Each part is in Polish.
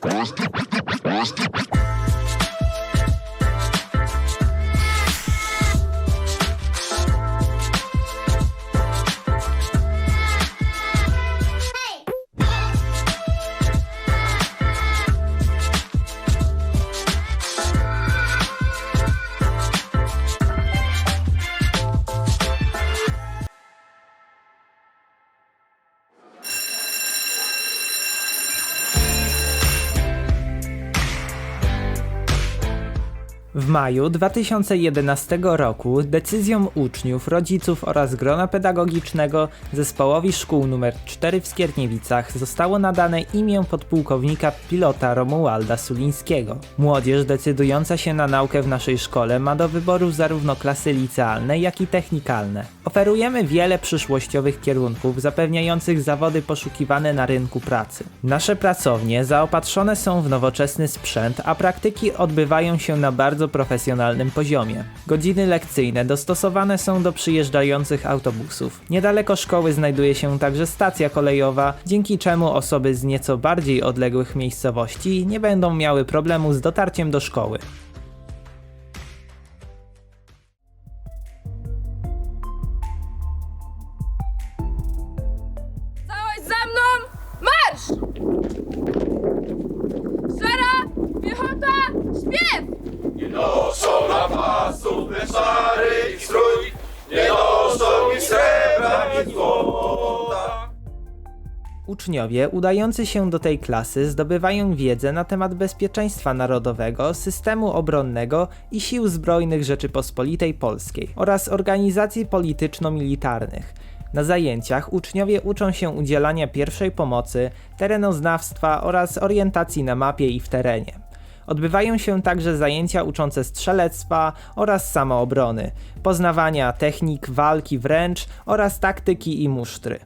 Basta, basta, basta. Maju 2011 roku decyzją uczniów, rodziców oraz grona pedagogicznego zespołowi szkół nr 4 w Skierniewicach zostało nadane imię podpułkownika pilota Romualda Sulińskiego. Młodzież decydująca się na naukę w naszej szkole ma do wyboru zarówno klasy licealne, jak i technikalne. Oferujemy wiele przyszłościowych kierunków zapewniających zawody poszukiwane na rynku pracy. Nasze pracownie zaopatrzone są w nowoczesny sprzęt, a praktyki odbywają się na bardzo profesjonalnym poziomie. Godziny lekcyjne dostosowane są do przyjeżdżających autobusów. Niedaleko szkoły znajduje się także stacja kolejowa, dzięki czemu osoby z nieco bardziej odległych miejscowości nie będą miały problemu z dotarciem do szkoły. Strój, nie ni srebra, ni złota. Uczniowie udający się do tej klasy zdobywają wiedzę na temat bezpieczeństwa narodowego, systemu obronnego i sił zbrojnych Rzeczypospolitej Polskiej oraz organizacji polityczno-militarnych. Na zajęciach uczniowie uczą się udzielania pierwszej pomocy, terenoznawstwa oraz orientacji na mapie i w terenie. Odbywają się także zajęcia uczące strzelectwa oraz samoobrony, poznawania technik walki wręcz oraz taktyki i musztry.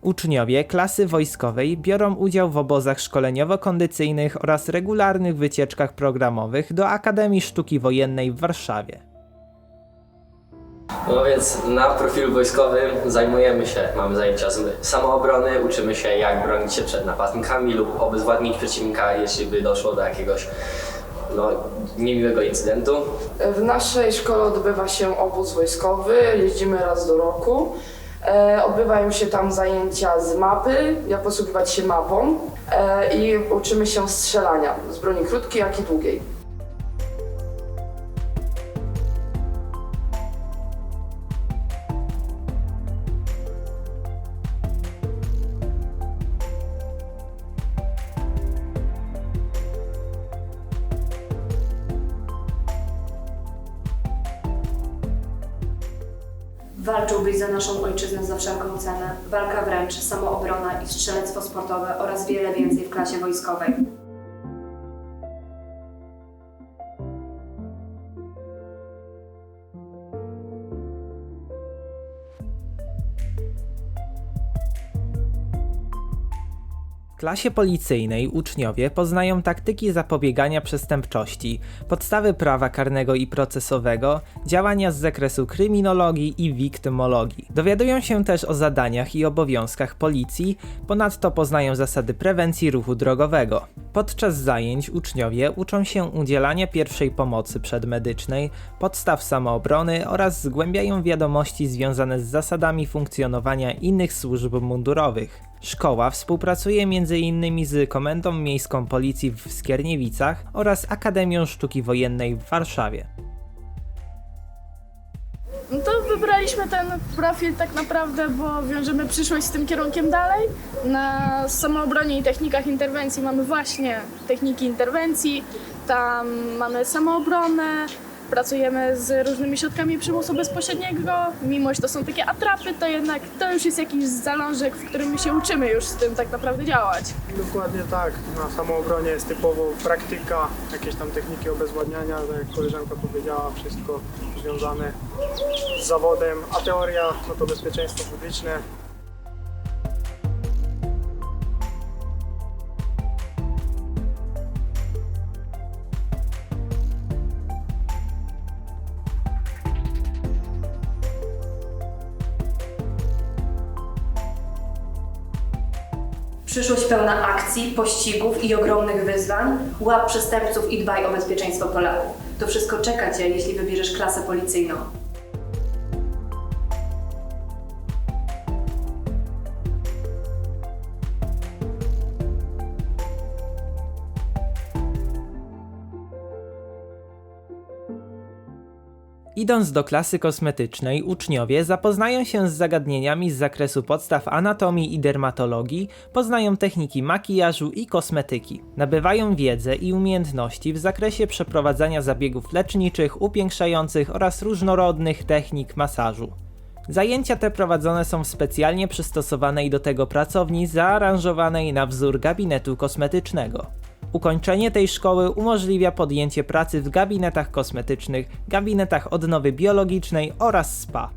Uczniowie klasy wojskowej biorą udział w obozach szkoleniowo-kondycyjnych oraz regularnych wycieczkach programowych do Akademii Sztuki Wojennej w Warszawie. No więc na profilu wojskowym zajmujemy się, mamy zajęcia z samoobrony, uczymy się jak bronić się przed napastnikami lub obezwładnić przeciwnika, jeśli by doszło do jakiegoś no, niemiłego incydentu. W naszej szkole odbywa się obóz wojskowy, jeździmy raz do roku. E, odbywają się tam zajęcia z mapy, jak posługiwać się mapą e, i uczymy się strzelania z broni krótkiej, jak i długiej. Walczyłbyś za naszą ojczyznę za wszelką cenę. Walka wręcz, samoobrona i strzelectwo sportowe oraz wiele więcej w klasie wojskowej. Klasie policyjnej uczniowie poznają taktyki zapobiegania przestępczości, podstawy prawa karnego i procesowego, działania z zakresu kryminologii i wiktymologii. Dowiadują się też o zadaniach i obowiązkach policji, ponadto poznają zasady prewencji ruchu drogowego. Podczas zajęć uczniowie uczą się udzielania pierwszej pomocy przedmedycznej, podstaw samoobrony oraz zgłębiają wiadomości związane z zasadami funkcjonowania innych służb mundurowych. Szkoła współpracuje m.in. z Komendą Miejską Policji w Skierniewicach oraz Akademią Sztuki Wojennej w Warszawie. No to wybraliśmy ten profil tak naprawdę, bo wiążemy przyszłość z tym kierunkiem dalej. Na samoobronie i technikach interwencji mamy właśnie techniki interwencji, tam mamy samoobronę, pracujemy z różnymi środkami przymusu bezpośredniego. Mimo, że to są takie atrapy, to jednak to już jest jakiś zalążek, w którym się uczymy już z tym tak naprawdę działać. Dokładnie tak. Na samoobronie jest typowo praktyka, jakieś tam techniki obezwładniania, tak jak koleżanka powiedziała, wszystko związane z zawodem, a teoria no to bezpieczeństwo publiczne. Pełna akcji, pościgów i ogromnych wyzwań. Łap przestępców i dbaj o bezpieczeństwo Polaków. To wszystko czeka Cię, jeśli wybierzesz klasę policyjną. Idąc do klasy kosmetycznej, uczniowie zapoznają się z zagadnieniami z zakresu podstaw anatomii i dermatologii, poznają techniki makijażu i kosmetyki. Nabywają wiedzę i umiejętności w zakresie przeprowadzania zabiegów leczniczych, upiększających oraz różnorodnych technik masażu. Zajęcia te prowadzone są w specjalnie przystosowanej do tego pracowni zaaranżowanej na wzór gabinetu kosmetycznego. Ukończenie tej szkoły umożliwia podjęcie pracy w gabinetach kosmetycznych, gabinetach odnowy biologicznej oraz spa.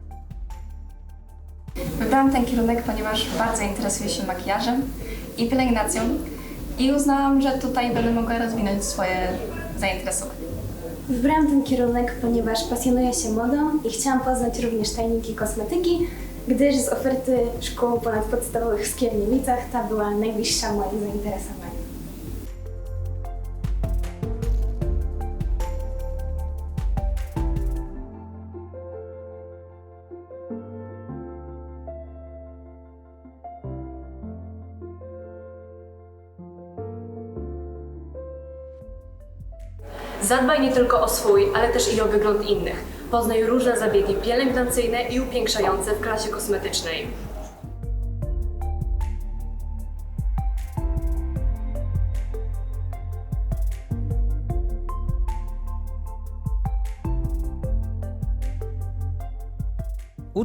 Wybrałam ten kierunek, ponieważ bardzo interesuję się makijażem i pielęgnacją i uznałam, że tutaj będę mogła rozwinąć swoje zainteresowania. Wybrałam ten kierunek, ponieważ pasjonuję się modą i chciałam poznać również tajniki kosmetyki, gdyż z oferty szkół ponadpodstawowych w Skierniewicach ta była najbliższa moim zainteresowaniom. Zadbaj nie tylko o swój, ale też i o wygląd innych. Poznaj różne zabiegi pielęgnacyjne i upiększające w klasie kosmetycznej.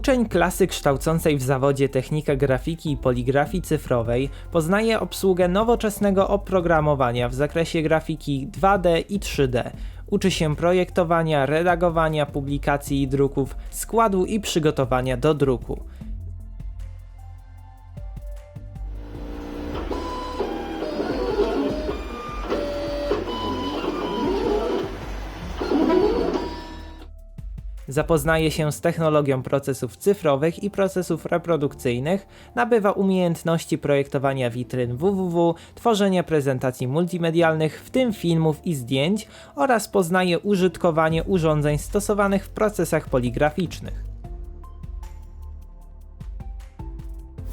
Uczeń klasy kształcącej w zawodzie technikę grafiki i poligrafii cyfrowej poznaje obsługę nowoczesnego oprogramowania w zakresie grafiki 2D i 3D. Uczy się projektowania, redagowania, publikacji i druków, składu i przygotowania do druku. Zapoznaje się z technologią procesów cyfrowych i procesów reprodukcyjnych, nabywa umiejętności projektowania witryn www, tworzenia prezentacji multimedialnych, w tym filmów i zdjęć, oraz poznaje użytkowanie urządzeń stosowanych w procesach poligraficznych.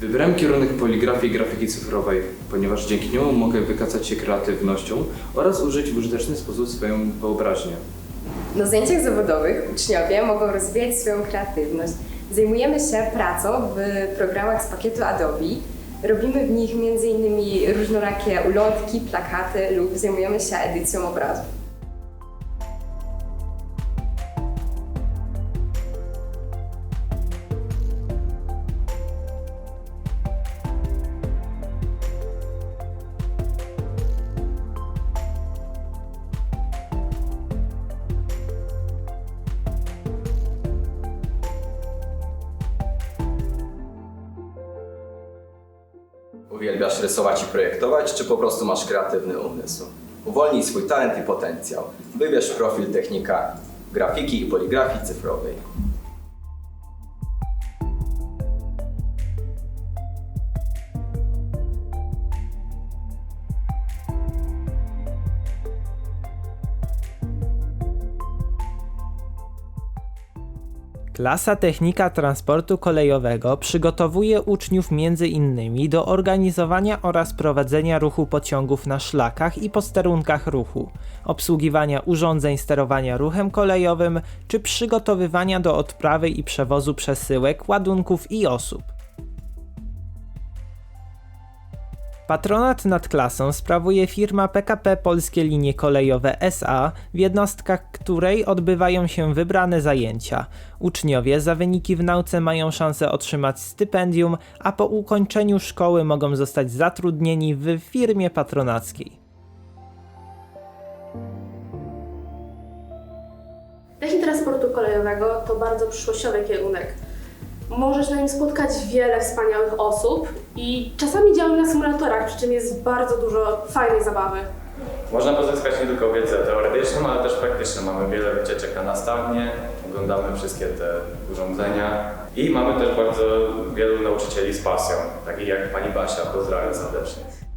Wybrałem kierunek poligrafii i grafiki cyfrowej, ponieważ dzięki niemu mogę wykazać się kreatywnością oraz użyć w użyteczny sposób swoją wyobraźnię. Na zajęciach zawodowych uczniowie mogą rozwijać swoją kreatywność. Zajmujemy się pracą w programach z pakietu Adobe. Robimy w nich m.in. różnorakie ulotki, plakaty lub zajmujemy się edycją obrazów. Uwielbiasz rysować i projektować, czy po prostu masz kreatywny umysł? Uwolnij swój talent i potencjał. Wybierz profil technika grafiki i poligrafii cyfrowej. Klasa Technika Transportu Kolejowego przygotowuje uczniów m.in. do organizowania oraz prowadzenia ruchu pociągów na szlakach i posterunkach ruchu, obsługiwania urządzeń sterowania ruchem kolejowym czy przygotowywania do odprawy i przewozu przesyłek, ładunków i osób. Patronat nad klasą sprawuje firma PKP Polskie Linie Kolejowe SA, w jednostkach której odbywają się wybrane zajęcia. Uczniowie za wyniki w nauce mają szansę otrzymać stypendium, a po ukończeniu szkoły mogą zostać zatrudnieni w firmie patronackiej. Technik transportu kolejowego to bardzo przyszłościowy kierunek. Możesz na nim spotkać wiele wspaniałych osób i czasami działamy na symulatorach, przy czym jest bardzo dużo fajnej zabawy. Można pozyskać nie tylko wiedzę teoretyczną, ale też praktyczną. Mamy wiele wycieczek na nastawnie, oglądamy wszystkie te urządzenia i mamy też bardzo wielu nauczycieli z pasją, takich jak pani Basia, pozdrawiam serdecznie.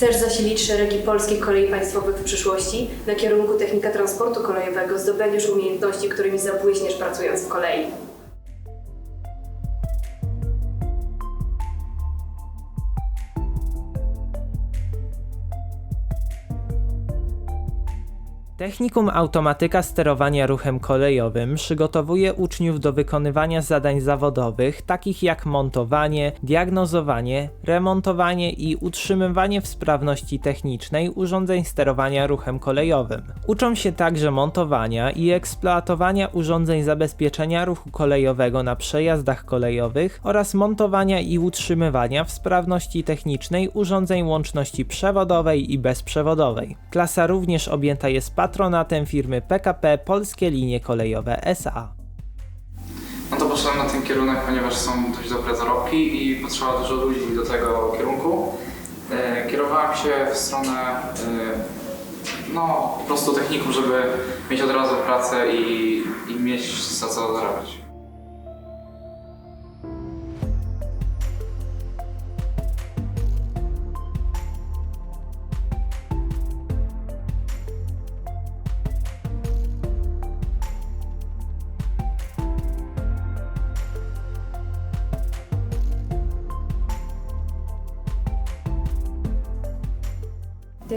Chcesz zasilić szeregi polskich kolei państwowych w przyszłości? Na kierunku technika transportu kolejowego zdobędziesz umiejętności, którymi zabłyśniesz pracując w kolei. Technikum Automatyka Sterowania Ruchem Kolejowym przygotowuje uczniów do wykonywania zadań zawodowych, takich jak montowanie, diagnozowanie, remontowanie i utrzymywanie w sprawności technicznej urządzeń sterowania ruchem kolejowym. Uczą się także montowania i eksploatowania urządzeń zabezpieczenia ruchu kolejowego na przejazdach kolejowych oraz montowania i utrzymywania w sprawności technicznej urządzeń łączności przewodowej i bezprzewodowej. Klasa również objęta jest patronatem firmy PKP Polskie Linie Kolejowe SA. No to poszedłem na ten kierunek, ponieważ są dość dobre zarobki i potrzeba dużo ludzi do tego kierunku. E, Kierowałem się w stronę e, no po prostu technikum, żeby mieć od razu pracę i, i mieć za co zarabiać.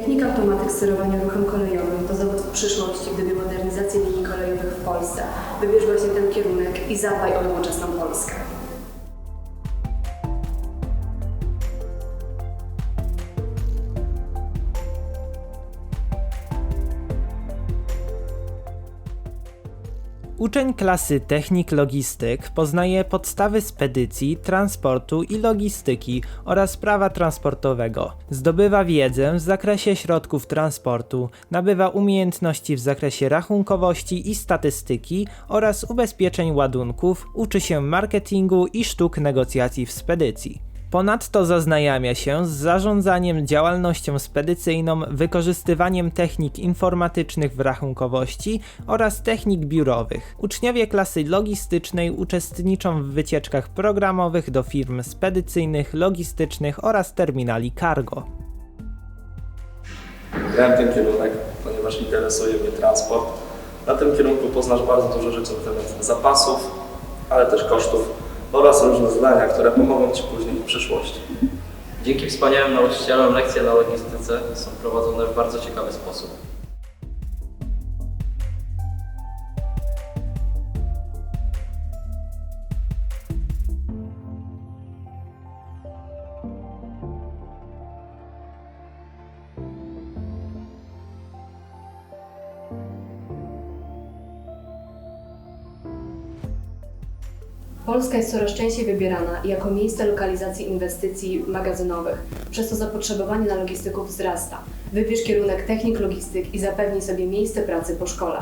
Technika automatyk sterowania ruchem kolejowym to zawód w przyszłości, gdyby modernizacja linii kolejowych w Polsce. Wybierz właśnie ten kierunek i zadbaj o nowoczesną Polskę. Uczeń klasy Technik Logistyk poznaje podstawy spedycji, transportu i logistyki oraz prawa transportowego. Zdobywa wiedzę w zakresie środków transportu, nabywa umiejętności w zakresie rachunkowości i statystyki oraz ubezpieczeń ładunków, uczy się marketingu i sztuk negocjacji w spedycji. Ponadto zaznajamia się z zarządzaniem działalnością spedycyjną, wykorzystywaniem technik informatycznych w rachunkowości oraz technik biurowych. Uczniowie klasy logistycznej uczestniczą w wycieczkach programowych do firm spedycyjnych, logistycznych oraz terminali cargo. Wybrałem ten kierunek, ponieważ interesuje mnie transport. Na tym kierunku poznasz bardzo dużo rzeczy na temat zapasów, ale też kosztów oraz różne zadania, które pomogą Ci później w przyszłości. Dzięki wspaniałym nauczycielom lekcje na logistyce są prowadzone w bardzo ciekawy sposób. Polska jest coraz częściej wybierana jako miejsce lokalizacji inwestycji magazynowych, przez co zapotrzebowanie na logistyków wzrasta. Wybierz kierunek technik logistyk i zapewnij sobie miejsce pracy po szkole.